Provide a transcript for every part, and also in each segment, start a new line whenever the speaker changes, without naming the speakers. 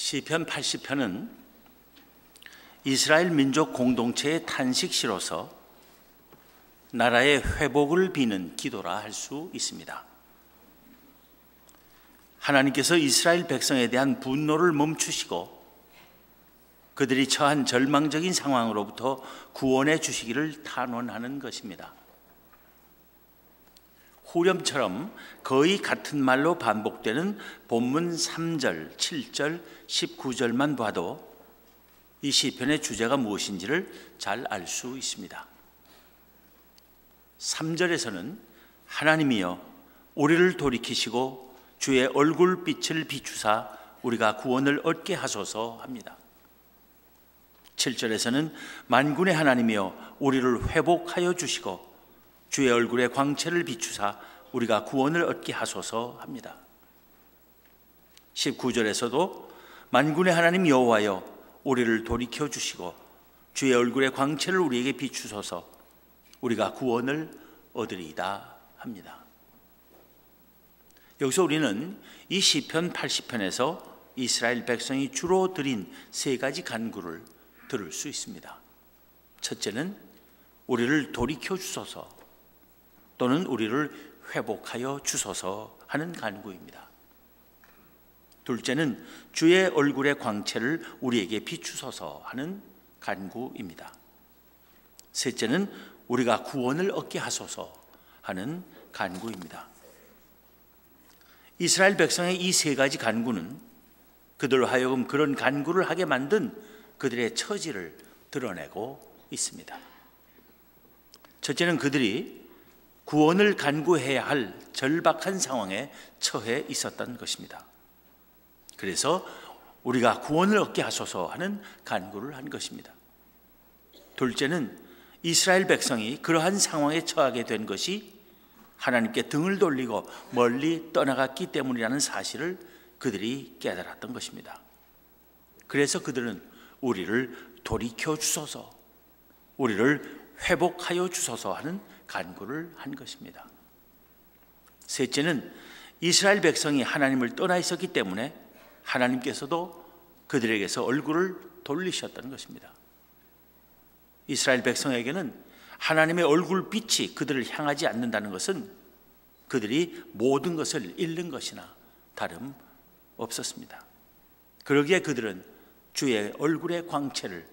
시편 80편은 이스라엘 민족 공동체의 탄식시로서 나라의 회복을 비는 기도라 할 수 있습니다. 하나님께서 이스라엘 백성에 대한 분노를 멈추시고 그들이 처한 절망적인 상황으로부터 구원해 주시기를 탄원하는 것입니다. 후렴처럼 거의 같은 말로 반복되는 본문 3절, 7절, 19절만 봐도 이 시편의 주제가 무엇인지를 잘 알 수 있습니다. 3절에서는 하나님이여 우리를 돌이키시고 주의 얼굴빛을 비추사 우리가 구원을 얻게 하소서 합니다. 7절에서는 만군의 하나님이여 우리를 회복하여 주시고 주의 얼굴의 광채를 비추사 우리가 구원을 얻게 하소서 합니다. 19절에서도 만군의 하나님 여호와여 우리를 돌이켜 주시고 주의 얼굴의 광채를 우리에게 비추소서 우리가 구원을 얻으리이다 합니다. 여기서 우리는 이 시편 80편에서 이스라엘 백성이 주로 드린 세 가지 간구를 들을 수 있습니다. 첫째는 우리를 돌이켜 주소서 또는 우리를 회복하여 주소서 하는 간구입니다. 둘째는 주의 얼굴의 광채를 우리에게 비추소서 하는 간구입니다. 셋째는 우리가 구원을 얻게 하소서 하는 간구입니다. 이스라엘 백성의 이 세 가지 간구는 그들로 하여금 그런 간구를 하게 만든 그들의 처지를 드러내고 있습니다. 첫째는 그들이 구원을 간구해야 할 절박한 상황에 처해 있었던 것입니다. 그래서 우리가 구원을 얻게 하소서 하는 간구를 한 것입니다. 둘째는 이스라엘 백성이 그러한 상황에 처하게 된 것이 하나님께 등을 돌리고 멀리 떠나갔기 때문이라는 사실을 그들이 깨달았던 것입니다. 그래서 그들은 우리를 돌이켜 주소서, 우리를 회복하여 주소서 하는 간구를 한 것입니다. 셋째는 이스라엘 백성이 하나님을 떠나 있었기 때문에 하나님께서도 그들에게서 얼굴을 돌리셨다는 것입니다. 이스라엘 백성에게는 하나님의 얼굴 빛이 그들을 향하지 않는다는 것은 그들이 모든 것을 잃는 것이나 다름 없었습니다. 그러기에 그들은 주의 얼굴의 광채를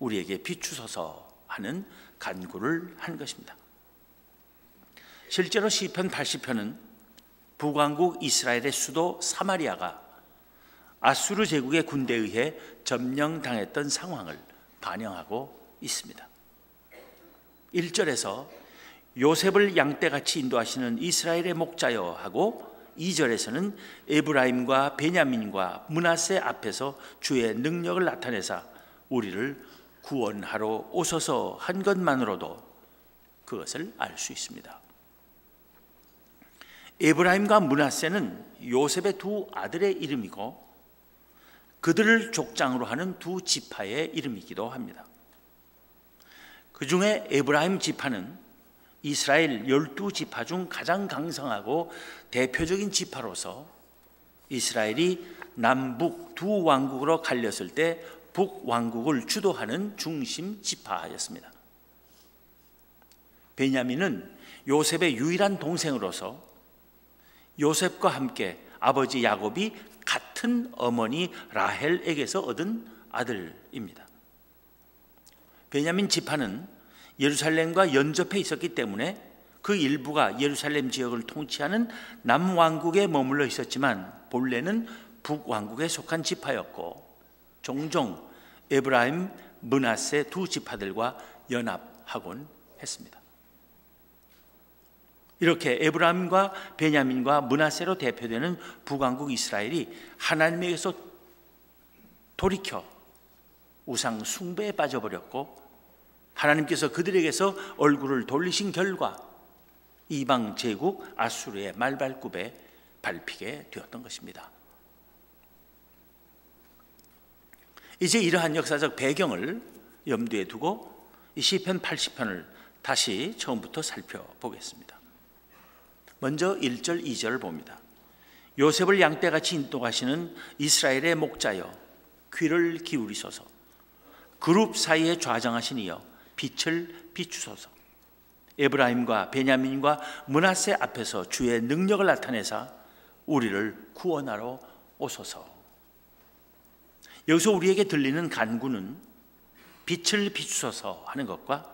우리에게 비추소서 하는 간구를 한 것입니다. 실제로 시편 80편은 북왕국 이스라엘의 수도 사마리아가 아수르 제국의 군대에 의해 점령당했던 상황을 반영하고 있습니다. 1절에서 요셉을 양떼같이 인도하시는 이스라엘의 목자여 하고 2절에서는 에브라임과 베냐민과 문하세 앞에서 주의 능력을 나타내사 우리를 구원하러 오셔서 한 것만으로도 그것을 알 수 있습니다. 에브라임과 문하세는 요셉의 두 아들의 이름이고 그들을 족장으로 하는 두 지파의 이름이기도 합니다. 그 중에 에브라임 지파는 이스라엘 열두 지파 중 가장 강성하고 대표적인 지파로서 이스라엘이 남북 두 왕국으로 갈렸을 때 북왕국을 주도하는 중심 지파였습니다. 베냐민은 요셉의 유일한 동생으로서 요셉과 함께 아버지 야곱이 같은 어머니 라헬에게서 얻은 아들입니다. 베냐민 지파는 예루살렘과 연접해 있었기 때문에 그 일부가 예루살렘 지역을 통치하는 남왕국에 머물러 있었지만 본래는 북왕국에 속한 지파였고 종종 에브라임, 문하세 두 지파들과 연합하곤 했습니다. 이렇게 에브라임과 베냐민과 문하세로 대표되는 북왕국 이스라엘이 하나님에게서 돌이켜 우상 숭배에 빠져버렸고 하나님께서 그들에게서 얼굴을 돌리신 결과 이방 제국 아수르의 말발굽에 밟히게 되었던 것입니다. 이제 이러한 역사적 배경을 염두에 두고 이 시편 80편을 다시 처음부터 살펴보겠습니다. 먼저 1절, 2절을 봅니다. 요셉을 양떼같이 인도하시는 이스라엘의 목자여 귀를 기울이소서. 그룹 사이에 좌정하신 이여 빛을 비추소서. 에브라임과 베냐민과 문하세 앞에서 주의 능력을 나타내사 우리를 구원하러 오소서. 여기서 우리에게 들리는 간구는 빛을 비추소서 하는 것과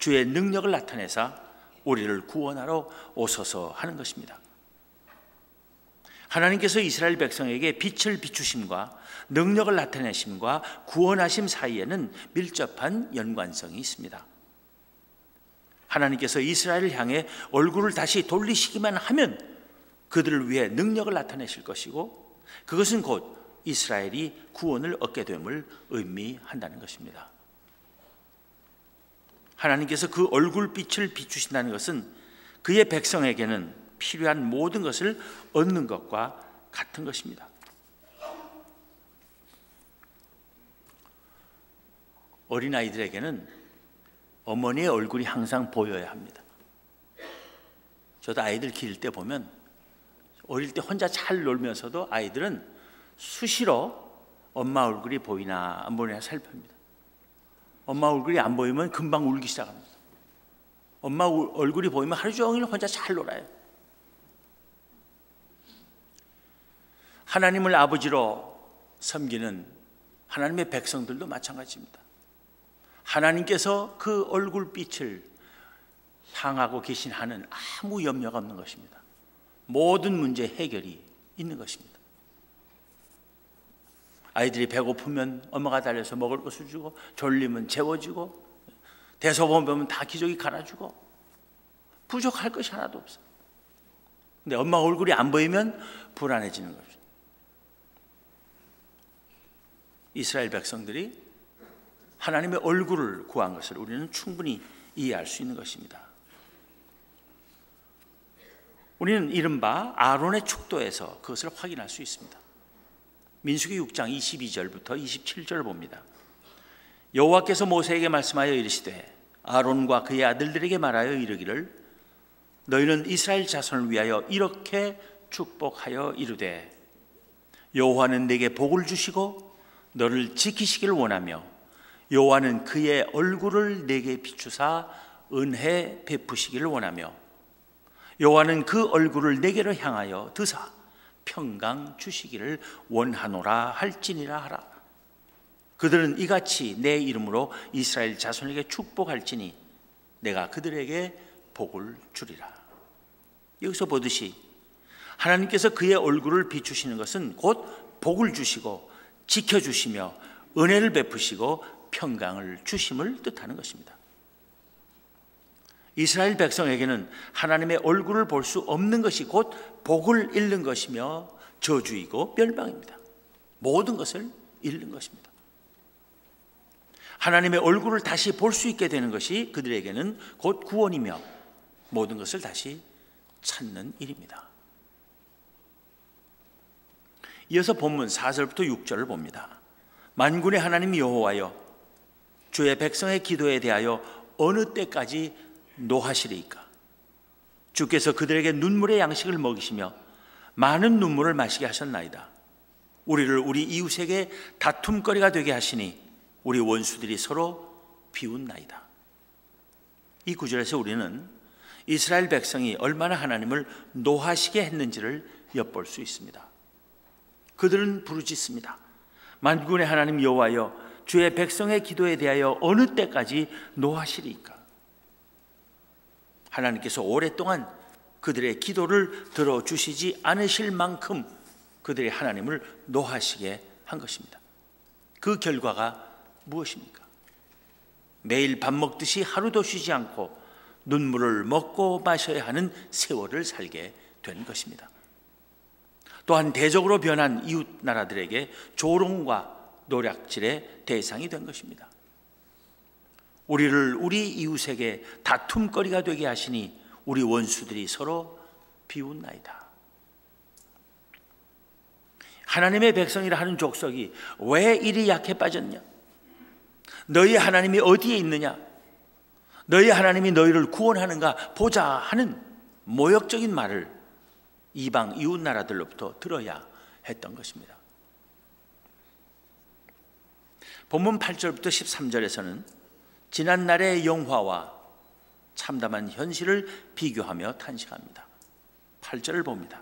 주의 능력을 나타내사 우리를 구원하러 오소서 하는 것입니다. 하나님께서 이스라엘 백성에게 빛을 비추심과 능력을 나타내심과 구원하심 사이에는 밀접한 연관성이 있습니다. 하나님께서 이스라엘을 향해 얼굴을 다시 돌리시기만 하면 그들을 위해 능력을 나타내실 것이고 그것은 곧 이스라엘이 구원을 얻게 됨을 의미한다는 것입니다. 하나님께서 그 얼굴빛을 비추신다는 것은 그의 백성에게는 필요한 모든 것을 얻는 것과 같은 것입니다. 어린아이들에게는 어머니의 얼굴이 항상 보여야 합니다. 저도 아이들 기를 때 보면 어릴 때 혼자 잘 놀면서도 아이들은 수시로 엄마 얼굴이 보이나 안 보이나 살펴봅니다. 엄마 얼굴이 안 보이면 금방 울기 시작합니다. 엄마 얼굴이 보이면 하루 종일 혼자 잘 놀아요. 하나님을 아버지로 섬기는 하나님의 백성들도 마찬가지입니다. 하나님께서 그 얼굴빛을 향하고 계신 한은 아무 염려가 없는 것입니다. 모든 문제 해결이 있는 것입니다. 아이들이 배고프면 엄마가 달려서 먹을 것을 주고 졸리면 재워주고 대소본 보면 다 기저귀 갈아주고 부족할 것이 하나도 없어. 근데 엄마 얼굴이 안 보이면 불안해지는 거죠. 이스라엘 백성들이 하나님의 얼굴을 구한 것을 우리는 충분히 이해할 수 있는 것입니다. 우리는 이른바 아론의 축도에서 그것을 확인할 수 있습니다. 민수기 6장 22절부터 27절 봅니다. 여호와께서 모세에게 말씀하여 이르시되 아론과 그의 아들들에게 말하여 이르기를 너희는 이스라엘 자손을 위하여 이렇게 축복하여 이르되 여호와는 내게 복을 주시고 너를 지키시기를 원하며 여호와는 그의 얼굴을 내게 비추사 은혜 베푸시기를 원하며 여호와는 그 얼굴을 내게로 향하여 드사 평강 주시기를 원하노라 할지니라 하라 그들은 이같이 내 이름으로 이스라엘 자손에게 축복할지니 내가 그들에게 복을 주리라 여기서 보듯이 하나님께서 그의 얼굴을 비추시는 것은 곧 복을 주시고 지켜주시며 은혜를 베푸시고 평강을 주심을 뜻하는 것입니다. 이스라엘 백성에게는 하나님의 얼굴을 볼 수 없는 것이 곧 복을 잃는 것이며 저주이고 멸망입니다. 모든 것을 잃는 것입니다. 하나님의 얼굴을 다시 볼 수 있게 되는 것이 그들에게는 곧 구원이며 모든 것을 다시 찾는 일입니다. 이어서 본문 4절부터 6절을 봅니다. 만군의 하나님 여호와여 주의 백성의 기도에 대하여 어느 때까지 노하시리까 주께서 그들에게 눈물의 양식을 먹이시며 많은 눈물을 마시게 하셨나이다. 우리를 우리 이웃에게 다툼거리가 되게 하시니 우리 원수들이 서로 비웃나이다. 이 구절에서 우리는 이스라엘 백성이 얼마나 하나님을 노하시게 했는지를 엿볼 수 있습니다. 그들은 부르짖습니다. 만군의 하나님 여호와여 주의 백성의 기도에 대하여 어느 때까지 노하시리까? 하나님께서 오랫동안 그들의 기도를 들어주시지 않으실 만큼 그들의 하나님을 노하시게 한 것입니다. 그 결과가 무엇입니까? 매일 밥 먹듯이 하루도 쉬지 않고 눈물을 먹고 마셔야 하는 세월을 살게 된 것입니다. 또한 대적으로 변한 이웃 나라들에게 조롱과 노략질의 대상이 된 것입니다. 우리를 우리 이웃에게 다툼거리가 되게 하시니 우리 원수들이 서로 비웃나이다. 하나님의 백성이라 하는 족속이 왜 이리 약해 빠졌냐? 너희 하나님이 어디에 있느냐? 너희 하나님이 너희를 구원하는가 보자 하는 모욕적인 말을 이방 이웃 나라들로부터 들어야 했던 것입니다. 본문 8절부터 13절에서는 지난날의 영화와 참담한 현실을 비교하며 탄식합니다. 8절을 봅니다.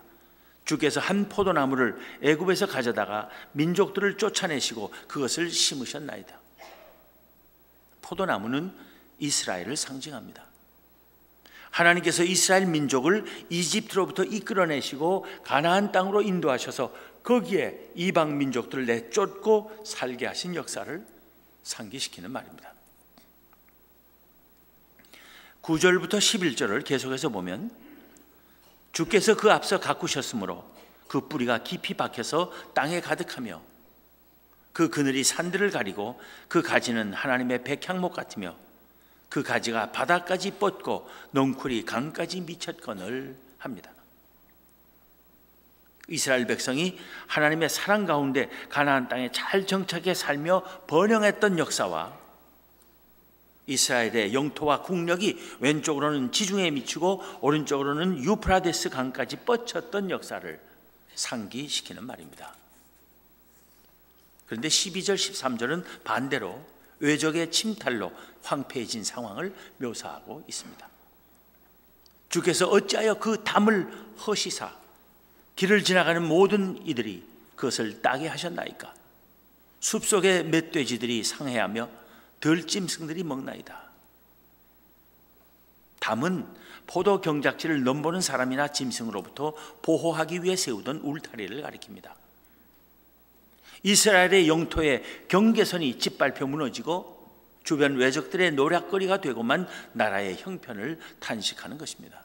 주께서 한 포도나무를 애굽에서 가져다가 민족들을 쫓아내시고 그것을 심으셨나이다. 포도나무는 이스라엘을 상징합니다. 하나님께서 이스라엘 민족을 이집트로부터 이끌어내시고 가나안 땅으로 인도하셔서 거기에 이방 민족들을 내쫓고 살게 하신 역사를 상기시키는 말입니다. 9절부터 11절을 계속해서 보면 주께서 그 앞서 가꾸셨으므로 그 뿌리가 깊이 박혀서 땅에 가득하며 그 그늘이 산들을 가리고 그 가지는 하나님의 백향목 같으며 그 가지가 바다까지 뻗고 넝쿨이 강까지 미쳤거늘 합니다. 이스라엘 백성이 하나님의 사랑 가운데 가나안 땅에 잘 정착해 살며 번영했던 역사와 이스라엘의 영토와 국력이 왼쪽으로는 지중해에 미치고 오른쪽으로는 유프라데스 강까지 뻗쳤던 역사를 상기시키는 말입니다. 그런데 12절 13절은 반대로 외적의 침탈로 황폐해진 상황을 묘사하고 있습니다. 주께서 어찌하여 그 담을 허시사 길을 지나가는 모든 이들이 그것을 따게 하셨나이까 숲속의 멧돼지들이 상해하며 들짐승들이 먹나이다. 담은 포도 경작지를 넘보는 사람이나 짐승으로부터 보호하기 위해 세우던 울타리를 가리킵니다. 이스라엘의 영토의 경계선이 짓밟혀 무너지고 주변 외적들의 노략거리가 되고만 나라의 형편을 탄식하는 것입니다.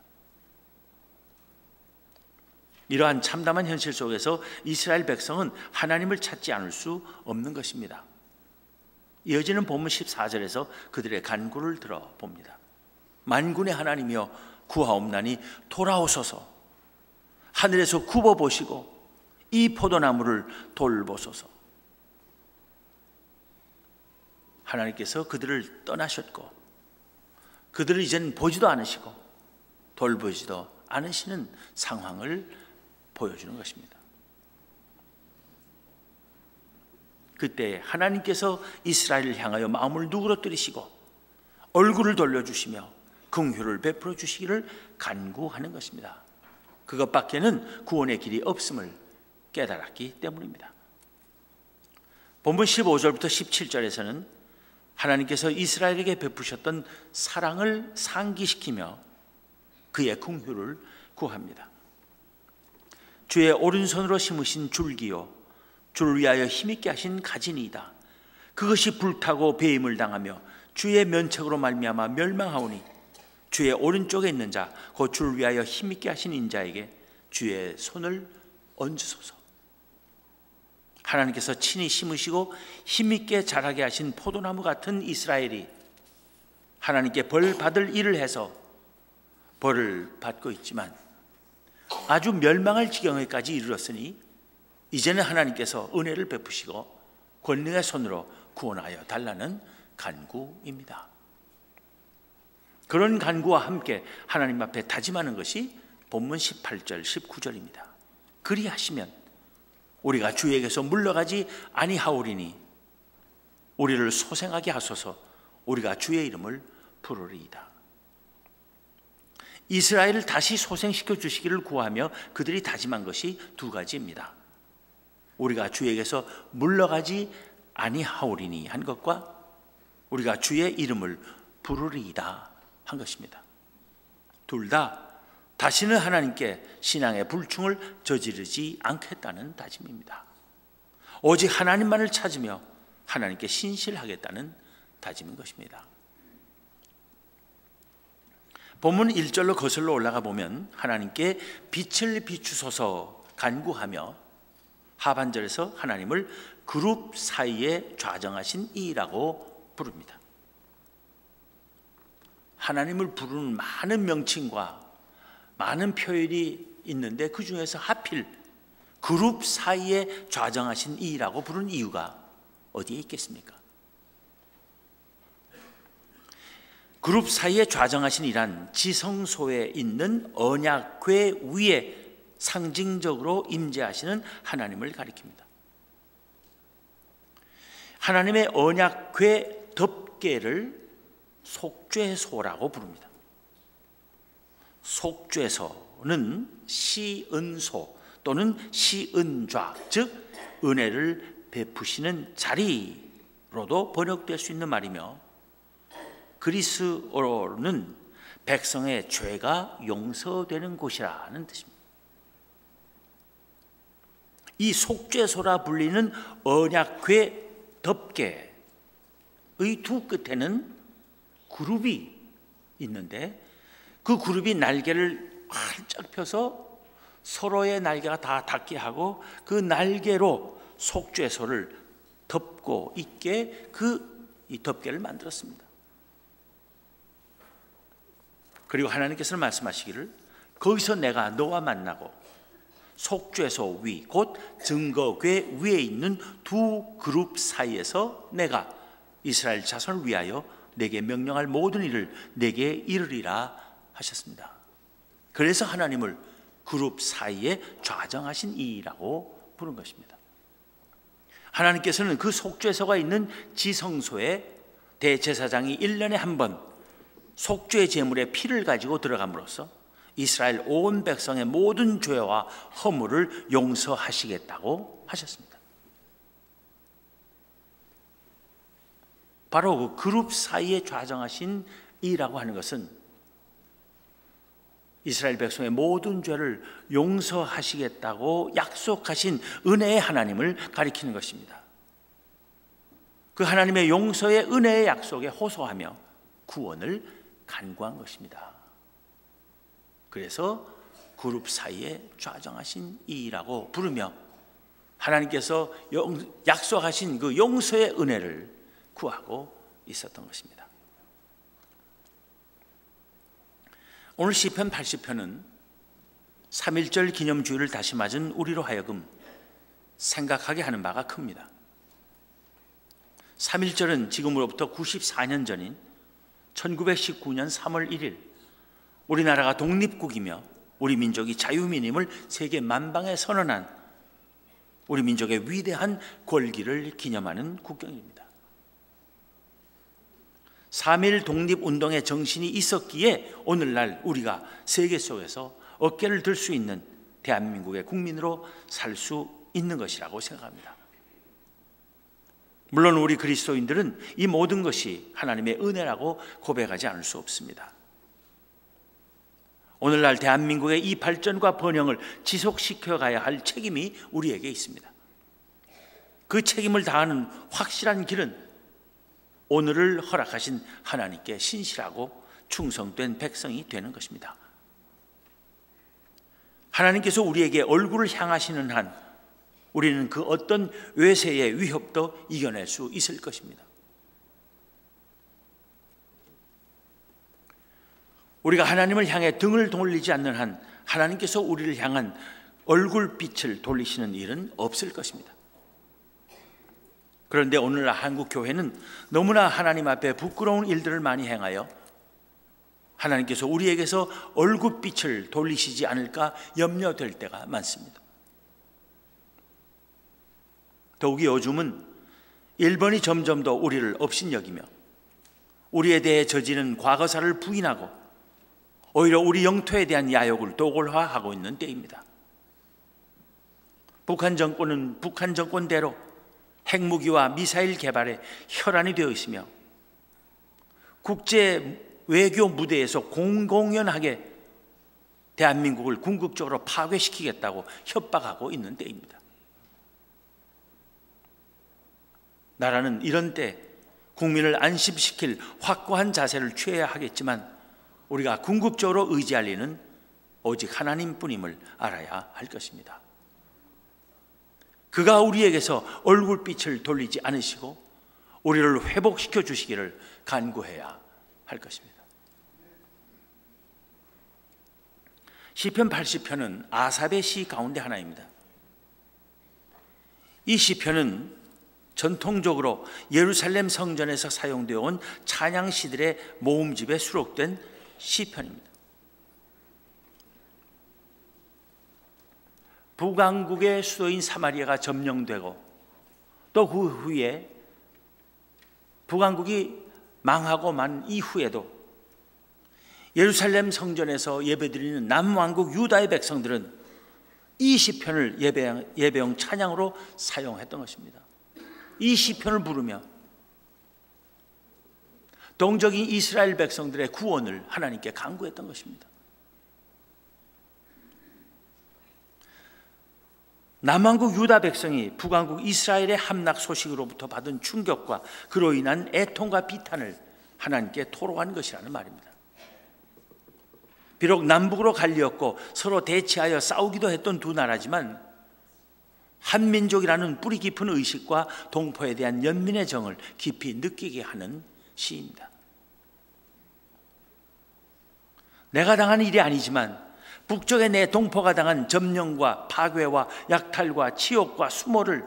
이러한 참담한 현실 속에서 이스라엘 백성은 하나님을 찾지 않을 수 없는 것입니다. 이어지는 본문 14절에서 그들의 간구를 들어봅니다. 만군의 하나님이여 구하옵나니 돌아오소서 하늘에서 굽어 보시고 이 포도나무를 돌보소서 하나님께서 그들을 떠나셨고 그들을 이젠 보지도 않으시고 돌보지도 않으시는 상황을 보여주는 것입니다. 그때 하나님께서 이스라엘을 향하여 마음을 누그러뜨리시고 얼굴을 돌려주시며 긍휼을 베풀어 주시기를 간구하는 것입니다. 그것밖에는 구원의 길이 없음을 깨달았기 때문입니다. 본문 15절부터 17절에서는 하나님께서 이스라엘에게 베푸셨던 사랑을 상기시키며 그의 긍휼을 구합니다. 주의 오른손으로 심으신 줄기요 주를 위하여 힘있게 하신 가진이다. 그것이 불타고 배임을 당하며 주의 면책으로 말미암아 멸망하오니 주의 오른쪽에 있는 자, 곧 주를 위하여 힘있게 하신 인자에게 주의 손을 얹으소서. 하나님께서 친히 심으시고 힘있게 자라게 하신 포도나무 같은 이스라엘이 하나님께 벌 받을 일을 해서 벌을 받고 있지만 아주 멸망할 지경에까지 이르렀으니 이제는 하나님께서 은혜를 베푸시고 권능의 손으로 구원하여 달라는 간구입니다. 그런 간구와 함께 하나님 앞에 다짐하는 것이 본문 18절, 19절입니다. 그리하시면 우리가 주에게서 물러가지 아니하오리니 우리를 소생하게 하소서 우리가 주의 이름을 부르리이다. 이스라엘을 다시 소생시켜 주시기를 구하며 그들이 다짐한 것이 두 가지입니다. 우리가 주에게서 물러가지 아니하오리니 한 것과 우리가 주의 이름을 부르리이다 한 것입니다. 둘 다 다시는 하나님께 신앙의 불충을 저지르지 않겠다는 다짐입니다. 오직 하나님만을 찾으며 하나님께 신실하겠다는 다짐인 것입니다. 본문 1절로 거슬러 올라가 보면 하나님께 빛을 비추소서 간구하며 하반절에서 하나님을 그룹 사이에 좌정하신 이라고 부릅니다. 하나님을 부르는 많은 명칭과 많은 표현이 있는데 그 중에서 하필 그룹 사이에 좌정하신 이라고 부르는 이유가 어디에 있겠습니까? 그룹 사이에 좌정하신 이란 지성소에 있는 언약궤 위에 상징적으로 임재하시는 하나님을 가리킵니다. 하나님의 언약궤 덮개를 속죄소라고 부릅니다. 속죄소는 시은소 또는 시은좌, 즉 은혜를 베푸시는 자리로도 번역될 수 있는 말이며 그리스어로는 백성의 죄가 용서되는 곳이라는 뜻입니다. 이 속죄소라 불리는 언약궤 덮개의 두 끝에는 그룹이 있는데 그 그룹이 날개를 활짝 펴서 서로의 날개가 다 닿게 하고 그 날개로 속죄소를 덮고 있게 그 이 덮개를 만들었습니다. 그리고 하나님께서는 말씀하시기를 거기서 내가 너와 만나고 속죄소 위, 곧 증거궤 위에 있는 두 그룹 사이에서 내가 이스라엘 자손을 위하여 내게 명령할 모든 일을 내게 이르리라 하셨습니다. 그래서 하나님을 그룹 사이에 좌정하신 이라고 부른 것입니다. 하나님께서는 그 속죄소가 있는 지성소에 대제사장이 1년에 한 번 속죄 제물의 피를 가지고 들어감으로써 이스라엘 온 백성의 모든 죄와 허물을 용서하시겠다고 하셨습니다. 바로 그 그룹 사이에 좌정하신 이라고 하는 것은 이스라엘 백성의 모든 죄를 용서하시겠다고 약속하신 은혜의 하나님을 가리키는 것입니다. 그 하나님의 용서의 은혜의 약속에 호소하며 구원을 간구한 것입니다. 그래서 그룹 사이에 좌정하신 이라고 부르며 하나님께서 약속하신 그 용서의 은혜를 구하고 있었던 것입니다. 오늘 시편 80편은 3.1절 기념주의를 다시 맞은 우리로 하여금 생각하게 하는 바가 큽니다. 3.1절은 지금으로부터 94년 전인 1919년 3월 1일 우리나라가 독립국이며 우리 민족이 자유민임을 세계 만방에 선언한 우리 민족의 위대한 권기를 기념하는 국경입니다. 3.1 독립운동의 정신이 있었기에 오늘날 우리가 세계 속에서 어깨를 들 수 있는 대한민국의 국민으로 살 수 있는 것이라고 생각합니다. 물론 우리 그리스도인들은 이 모든 것이 하나님의 은혜라고 고백하지 않을 수 없습니다. 오늘날 대한민국의 이 발전과 번영을 지속시켜 가야 할 책임이 우리에게 있습니다. 그 책임을 다하는 확실한 길은 오늘을 허락하신 하나님께 신실하고 충성된 백성이 되는 것입니다. 하나님께서 우리에게 얼굴을 향하시는 한 우리는 그 어떤 외세의 위협도 이겨낼 수 있을 것입니다. 우리가 하나님을 향해 등을 돌리지 않는 한 하나님께서 우리를 향한 얼굴빛을 돌리시는 일은 없을 것입니다. 그런데 오늘날 한국 교회는 너무나 하나님 앞에 부끄러운 일들을 많이 행하여 하나님께서 우리에게서 얼굴빛을 돌리시지 않을까 염려될 때가 많습니다. 더욱이 요즘은 일본이 점점 더 우리를 업신여기며 우리에 대해 저지른 과거사를 부인하고 오히려 우리 영토에 대한 야욕을 도골화하고 있는 때입니다. 북한 정권은 북한 정권대로 핵무기와 미사일 개발에 혈안이 되어 있으며 국제 외교 무대에서 공공연하게 대한민국을 궁극적으로 파괴시키겠다고 협박하고 있는 때입니다. 나라는 이런 때 국민을 안심시킬 확고한 자세를 취해야 하겠지만 우리가 궁극적으로 의지할 리는 오직 하나님뿐임을 알아야 할 것입니다. 그가 우리에게서 얼굴빛을 돌리지 않으시고 우리를 회복시켜 주시기를 간구해야 할 것입니다. 시편 80편은 아삽의 시 가운데 하나입니다. 이 시편은 전통적으로 예루살렘 성전에서 사용되어 온 찬양시들의 모음집에 수록된 시편입니다. 북왕국의 수도인 사마리아가 점령되고 또 그 후에 북왕국이 망하고 만 이후에도 예루살렘 성전에서 예배드리는 남왕국 유다의 백성들은 이 시편을 예배용, 찬양으로 사용했던 것입니다. 이 시편을 부르며 동적인 이스라엘 백성들의 구원을 하나님께 간구했던 것입니다. 남왕국 유다 백성이 북왕국 이스라엘의 함락 소식으로부터 받은 충격과 그로 인한 애통과 비탄을 하나님께 토로한 것이라는 말입니다. 비록 남북으로 갈리었고 서로 대치하여 싸우기도 했던 두 나라지만 한민족이라는 뿌리 깊은 의식과 동포에 대한 연민의 정을 깊이 느끼게 하는 시입니다. 내가 당한 일이 아니지만 북쪽의 내 동포가 당한 점령과 파괴와 약탈과 치욕과 수모를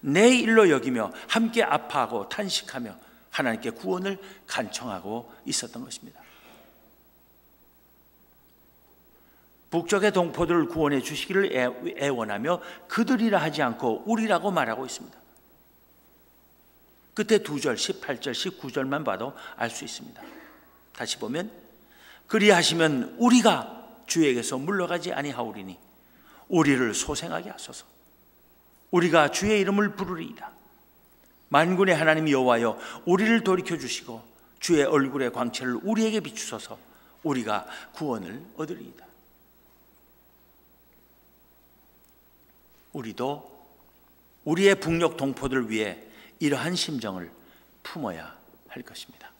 내 일로 여기며 함께 아파하고 탄식하며 하나님께 구원을 간청하고 있었던 것입니다. 북쪽의 동포들을 구원해 주시기를 애원하며 그들이라 하지 않고 우리라고 말하고 있습니다. 끝에 두 절, 18절, 19절만 봐도 알 수 있습니다. 다시 보면 그리하시면 우리가 주에게서 물러가지 아니하오리니 우리를 소생하게 하소서. 우리가 주의 이름을 부르리이다. 만군의 하나님 여호와여 우리를 돌이켜 주시고 주의 얼굴의 광채를 우리에게 비추소서. 우리가 구원을 얻으리이다. 우리도 우리의 북녘 동포들 위해 이러한 심정을 품어야 할 것입니다.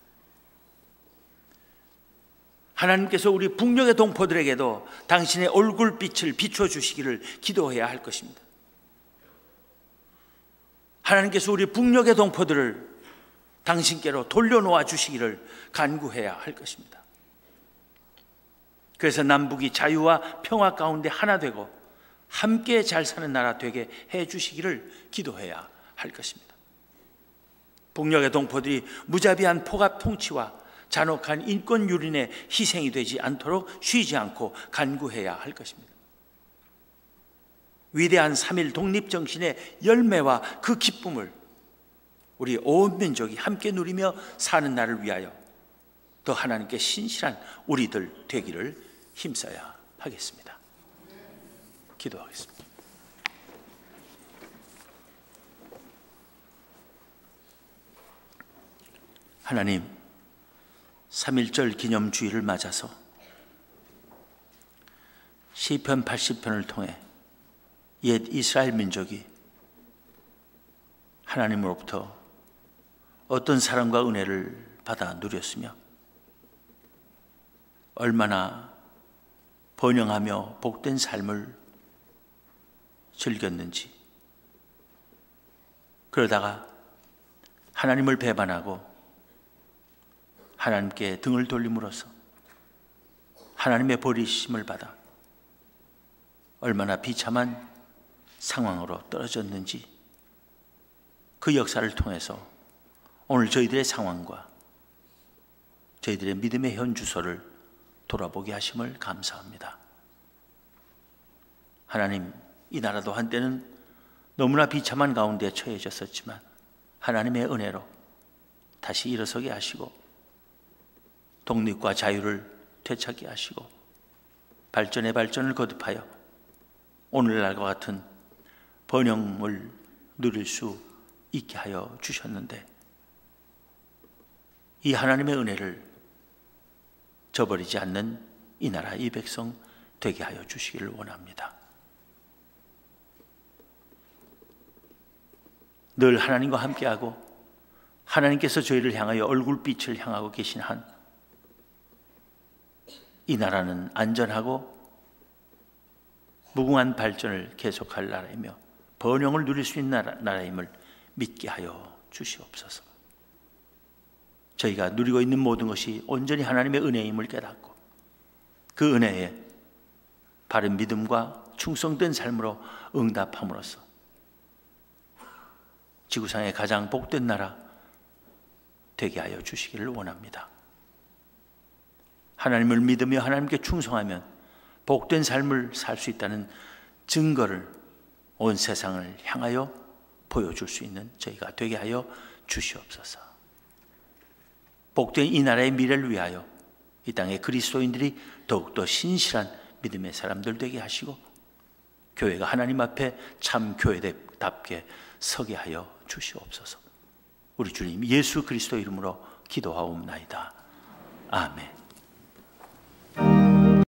하나님께서 우리 북녘의 동포들에게도 당신의 얼굴빛을 비춰 주시기를 기도해야 할 것입니다. 하나님께서 우리 북녘의 동포들을 당신께로 돌려놓아 주시기를 간구해야 할 것입니다. 그래서 남북이 자유와 평화 가운데 하나 되고 함께 잘 사는 나라 되게 해 주시기를 기도해야 할 것입니다. 북녘의 동포들이 무자비한 포갑 통치와 잔혹한 인권 유린의 희생이 되지 않도록 쉬지 않고 간구해야 할 것입니다. 위대한 3일 독립 정신의 열매와 그 기쁨을 우리 온 민족이 함께 누리며 사는 날을 위하여 더 하나님께 신실한 우리들 되기를 힘써야 하겠습니다. 기도하겠습니다. 하나님 3.1절 기념주의를 맞아서 시편 80편을 통해 옛 이스라엘 민족이 하나님으로부터 어떤 사랑과 은혜를 받아 누렸으며 얼마나 번영하며 복된 삶을 즐겼는지 그러다가 하나님을 배반하고 하나님께 등을 돌림으로써 하나님의 버리심을 받아 얼마나 비참한 상황으로 떨어졌는지 그 역사를 통해서 오늘 저희들의 상황과 저희들의 믿음의 현 주소를 돌아보게 하심을 감사합니다. 하나님, 이 나라도 한때는 너무나 비참한 가운데 처해졌었지만 하나님의 은혜로 다시 일어서게 하시고 독립과 자유를 되찾게 하시고 발전의 발전을 거듭하여 오늘날과 같은 번영을 누릴 수 있게 하여 주셨는데 이 하나님의 은혜를 저버리지 않는 이 나라 이 백성 되게 하여 주시기를 원합니다. 늘 하나님과 함께하고 하나님께서 저희를 향하여 얼굴빛을 향하고 계신 한 이 나라는 안전하고 무궁한 발전을 계속할 나라이며 번영을 누릴 수 있는 나라, 임을 믿게 하여 주시옵소서. 저희가 누리고 있는 모든 것이 온전히 하나님의 은혜임을 깨닫고 그 은혜에 바른 믿음과 충성된 삶으로 응답함으로써 지구상의 가장 복된 나라 되게 하여 주시기를 원합니다. 하나님을 믿으며 하나님께 충성하면 복된 삶을 살 수 있다는 증거를 온 세상을 향하여 보여줄 수 있는 저희가 되게 하여 주시옵소서. 복된 이 나라의 미래를 위하여 이 땅의 그리스도인들이 더욱더 신실한 믿음의 사람들 되게 하시고 교회가 하나님 앞에 참 교회답게 서게 하여 주시옵소서. 우리 주님 예수 그리스도 이름으로 기도하옵나이다. 아멘.